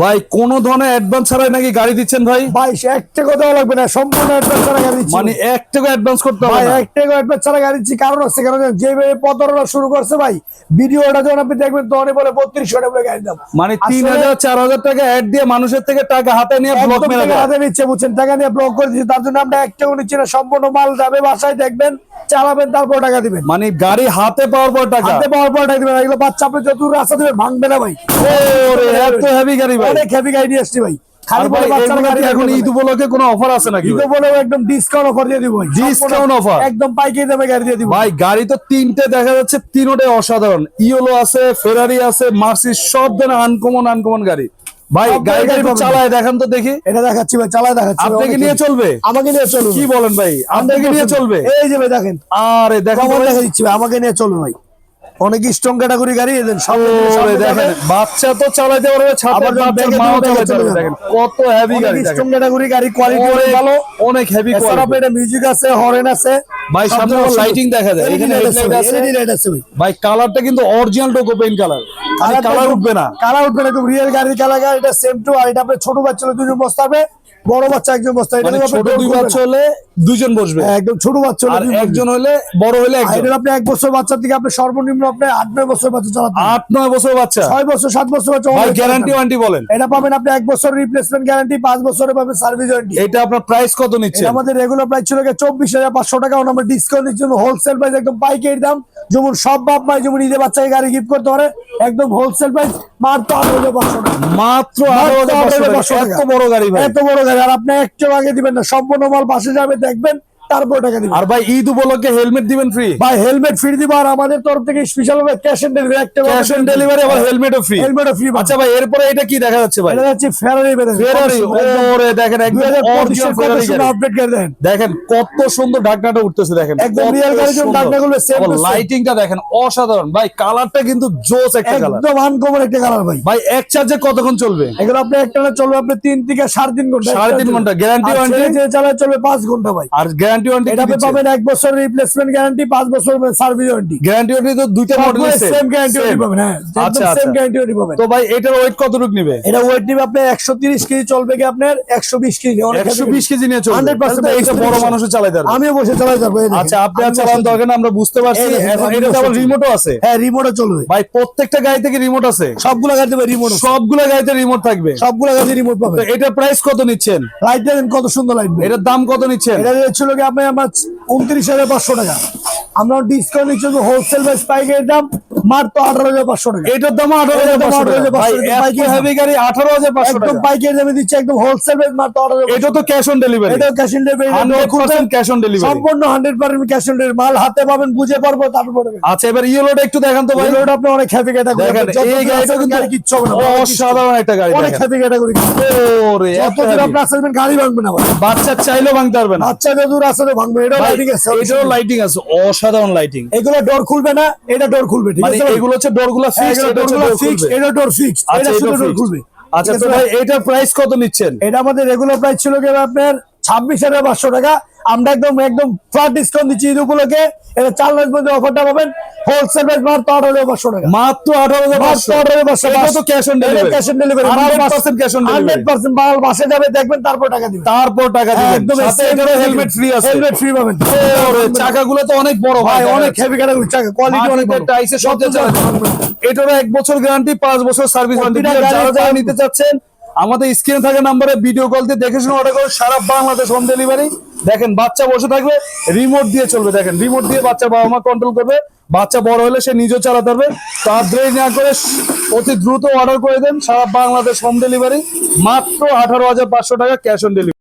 ভাই কোন ধরনের অ্যাডভান্স ছাড়াই নাকি গাড়ি দিচ্ছেন ভাই? ভাই এক টাকা দেওয়া লাগবে না সম্পূর্ণ অ্যাডভান্স ছাড়া গাড়ি দিচ্ছি। মানে এক টাকা অ্যাডভান্স করতে হবে ভাই? এক টাকা অ্যাডভান্স ছাড়া গাড়ি দিচ্ছি কারণ হচ্ছে কারণ যেভাবে প্রতারণা শুরু করছে ভাই ভিডিওটা যখন আপনি দেখবেন তখনই বলে বত্রিশ টাকা বলে গাড়ি দাম। মানে তিন হাজার চার হাজার টাকা অ্যাড দিয়ে মানুষের থেকে টাকা হাতে নিয়ে ব্লক মেরে। হাতে নিচ্ছে বুঝছেন? টাকা নিয়ে ব্লক করে দিচ্ছে তার জন্য আমরা এক টাকা নিচ্ছি না সম্পূর্ণ মাল যাবে বাসায় দেখবেন। চালাবেন তারপর টাকা দিবেন। মানে গাড়ি হাতে পাওয়ার পর টাকা। হাতে পাওয়ার পর টাকা দিবেন এগুলো বাচ্চা আপনি যত রাস্তা দেবেন ভাঙবে না ভাই। ওরে এত হেভি গাড়ি ভাই। অনেক হেভি গাড়ি নিয়ে আসছি ভাই। খালি বলে বাচ্চার গাড়ি এখন ঈদ উপলক্ষে কোনো অফার আছে নাকি ঈদ? বলে একদম ডিসকাউন্ট অফার দিয়ে দিব Discount সম্পূর্ণ একদম পাইকারি দামে গাড়ি দিয়ে দিব। ভাই গাড়ি তো তিনটে দেখা যাচ্ছে তিনোটাই অসাধারণ। ইওলো আছে ফেরারি আছে মার্সি সব ধরনের আনকমন আনকমন গাড়ি। ভাই গাড়িটা গাড়ি একটু চালায় দেখান তো দেখি। এটা দেখাচ্ছি ভাই চালায় দেখাচ্ছি। আপনাকে নিয়ে চলবে? আমাকে নিয়ে চলবে কি বলেন ভাই? আপনাকে নিয়ে চলবে? এই যে ভাই দেখেন। আরে দেখেন। দেখা দিচ্ছি ভাই। আমাকে নিয়ে চলবে ভাই। অনেক স্ট্রং ক্যাটাগরি গাড়ি এদের সামনে দেখেন বাচ্চা তো চালাতে পারবে ছাদের আবার বাচ্চার মাও চালাতে পারবে দেখেন কত হেভি গাড়ি স্ট্রং ক্যাটাগরি গাড়ি কোয়ালিটি অনেক ভালো অনেক হেভি এছাড়া আপনার এটা মিউজিক আছে হরেন আছে। ভাই, সামনে lighting দেখা যায়। এখানে light আছে ভাই, কালারটা কিন্তু অরিজিনাল টোকো পেইন্ট কালার আর কালার উঠবে না। কালার উঠবে না রিয়েল গাড়ির কালার গাড়ি এটা সেম টু আর এটা আপনার ছোট বাচ্চা হলে দুজন বসতে হবে বড় বাচ্চা একজন বসতে হবে মানে ছোট দুই বাচ্চা হলে দুইজন বসবে। হ্যাঁ, একদম ছোট বাচ্চা হলে একজন হলে বড় হলে একজন। আপনি এক বছর বাচ্চার থেকে আপনি সর্বনিম্ন আপনি আট নয় বছর বাচ্চা চালাতে। আট নয় বছর বাচ্চা? ছয় বছর সাত বছর বাচ্চা ভাই গ্যারান্টি চালাতে ওয়ারেন্টি বলেন। এটা পাবেন আপনি এক বছর রিপ্লেসমেন্ট গ্যারান্টি পাঁচ বছরে পাবেন সার্ভিস ওয়ারেন্টি এটা আপনার প্রাইস কত নিচ্ছে আমাদের রেগুলার প্রাইস ছিল চব্বিশ হাজার পাঁচশো টাকা আমরা ডিসকাউন্ট দিচ্ছি হোলসেল প্রাইস একদম পাইকারি দাম যেমন সব বাপ মাই যেমন ঈদের বাচ্চাকে গাড়ি গিফট করতে পারে একদম হোলসেল প্রাইস মাত্র মাত্র এত বড় গাড়ি এত বড় গাড়ি আর আপনি একটু আগে দিবেন না সম্পূর্ণ মাল পাশে যাবে দেখবেন তারপর টাকা দিবেন। আর ভাই ঈদ উপলক্ষে হেলমেট দিবেন ফ্রি ভাই হেলমেট ফ্রি দিব আর আমাদের তরফ থেকে স্পেশাল ভাবে ক্যাশ অন ডেলিভারি একটা ক্যাশ অন ডেলিভারি আবার হেলমেটও ফ্রি হেলমেটও ফ্রি আচ্ছা ভাই এরপরে এটা কি দেখা যাচ্ছে ভাই? এটা হচ্ছে ফেরারি ফেরারি ওরে দেখেন একদম অরিজিনাল ফেরারি আপডেট করে দেন। দেখেন কত সুন্দর ঢাকনাটা উঠতেছে দেখেন একদম real গাড়ির জন্য ঢাকনাগুলো to লাইটিংটা দেখেন অসাধারণ। ভাই কালারটা কিন্তু জোস একটা কালার একদম আনকমন একটা কালার ভাই। ভাই এক চার্জে কতক্ষণ চলবে? এগুলো আপনি একটা চলবে আপনি তিন থেকে সাড়ে তিন ঘণ্টা। সাড়ে তিন ঘণ্টা, গ্যারান্টি যে চালায় চলবে পাঁচ ঘণ্টা ভাই। আর গ্যারান্টি ওয়ারেন্টি এটা আপনি পাবেন এক বছর রিপ্লেসমেন্ট গ্যারান্টি পাঁচ বছর সার্ভিস ওয়ারেন্টি গ্যারান্টি ওয়ারেন্টি তো দুইটা মডেল সেম গ্যারান্টি পাবেন হ্যাঁ। আচ্ছা সেম গ্যারান্টি পাবেন। তো ভাই এটার ওয়েট কতটুকু নিবে? এটা ওয়েট নিবে আপনি একশো তিরিশ কেজি চলবে কি আপনার? একশো বিশ কেজি। অনেক একশো heavy বিশ কেজি নিয়ে চলবে। 100% তাহলে তো এইটা বড় মানুষও চালাতে পারবে। আমিও বসে এই দেখেন। আচ্ছা আপনি চালান দরকার না আমরা বুঝতে পারছি। এখন এটা আবার রিমোটও আছে। হ্যাঁ রিমোটও চলবে। ভাই প্রত্যেকটা গাড়ি থেকে রিমোট আছে। সবগুলো গাড়িতে রিমোট সবগুলা গাড়িতে রিমোট থাকবে। সবগুলো গাড়িতে রিমোট তো পাবেন। এটার প্রাইস কত নিচ্ছেন? লাইট দেখেন কত সুন্দর লাইট এটার দাম কত নিচ্ছেন? এটা রেট ছিল কি আপনি আমার উনত্রিশ হাজার পাঁচশো টাকা। আমরা ডিসকাউন্ট হিসেবে হোলসেল বেস পাইকারি দাম মাত্র আঠারো হাজার পাঁচশো টাকা। এটার দাম আঠারো হাজার এটার দাম পাঁচশো টাকা। 18,500 ভাই টাকা, এত পাইকারি হেভি গাড়ি আঠারো হাজার পাঁচশো একদম টাকা। দামে দিচ্ছি একদম হোলসেল প্রাইস মাত্র আঠারো এটা তো ক্যাশ অন ডেলিভারি এটা cash on delivery cash on delivery সম্পূর্ণ hundred percent cash on delivery মাল হাতে পাবেন বুঝে পারব তারপর আচ্ছা এবার ইয়েলোটা একটু দেখান তো ভাই। আপনি অনেক হ্যাপি দেখেন। এই গাড়িটা কিন্তু কিচ্ছু হবে না। অসাধারণ একটা গাড়ি অনেক দেখেন। হ্যাপি ক্যাটাগরি ওরে এত যত আপনি আসবেন গাড়ি ভাঙবে না বাচ্চা চাইলেও ভাঙতে পারবে না। বাচ্চা যত আসলে ভাঙবে। এটা লাইটিং আছে লাইটিং আছে অসাধারণ লাইটিং এগুলো ডোর খুলবে না এটা ডোর খুলবে ঠিক মানে আছে? এগুলো হচ্ছে ডোরগুলো ফিক্স এটা ডোরগুলো ডোর ফিক্স এটা ডোর ফিক্স আচ্ছা এটা শুধু ডোর খুলবে। আচ্ছা তো ভাই এটার প্রাইস কত নিচ্ছেন? এটা আমাদের রেগুলার প্রাইস ছিল কি আপনার? ছাব্বিশ হাজার পাঁচশো টাকা। আমরা একদম একদম ফ্ল্যাট ডিসকাউন্ট দিচ্ছি ঈদ উপলক্ষে এটা চার মাস মধ্যে অফারটা পাবেন। হোলসেল প্রাইস মাত্র আঠারো হাজার পাঁচশো টাকা। মাত্র আঠারো হাজার মাত্র আঠারো পাঁচশো। এটা তো cash on delivery cash on delivery percent cash on hundred delivery percent মাল বাসে যাবে দেখবেন তারপর টাকা দিবেন। তারপর টাকা দিবেন। একদম হেলমেট ফ্রি আছে। হেলমেট ফ্রি পাবেন। চাকাগুলো তো অনেক বড় ভাই। অনেক হেভি ক্যাটাগরি চাকা কোয়ালিটি অনেক ভালো। টাইসে সব। এটারও এক বছর গ্যারান্টি পাঁচ বছর সার্ভিস ওয়ারেন্টি যারা যারা নিতে চাচ্ছেন আমাদের স্ক্রিনে থাকা নাম্বারে ভিডিও কল দিয়ে দেখে শুনে অর্ডার করে সারা বাংলাদেশ হোম ডেলিভারি দেখেন, বাচ্চা বসে থাকবে রিমোট দিয়ে চলবে, দেখেন রিমোট দিয়ে বাচ্চা বাবা মা কন্ট্রোল করবে, বাচ্চা বড় হলে সে নিজেও চালাতে পারবে। তার দেরি না করে অতি দ্রুত অর্ডার করে দেন, সারা বাংলাদেশ হোম ডেলিভারি মাত্র আঠারো হাজার পাঁচশো টাকা ক্যাশ অন ডেলিভারি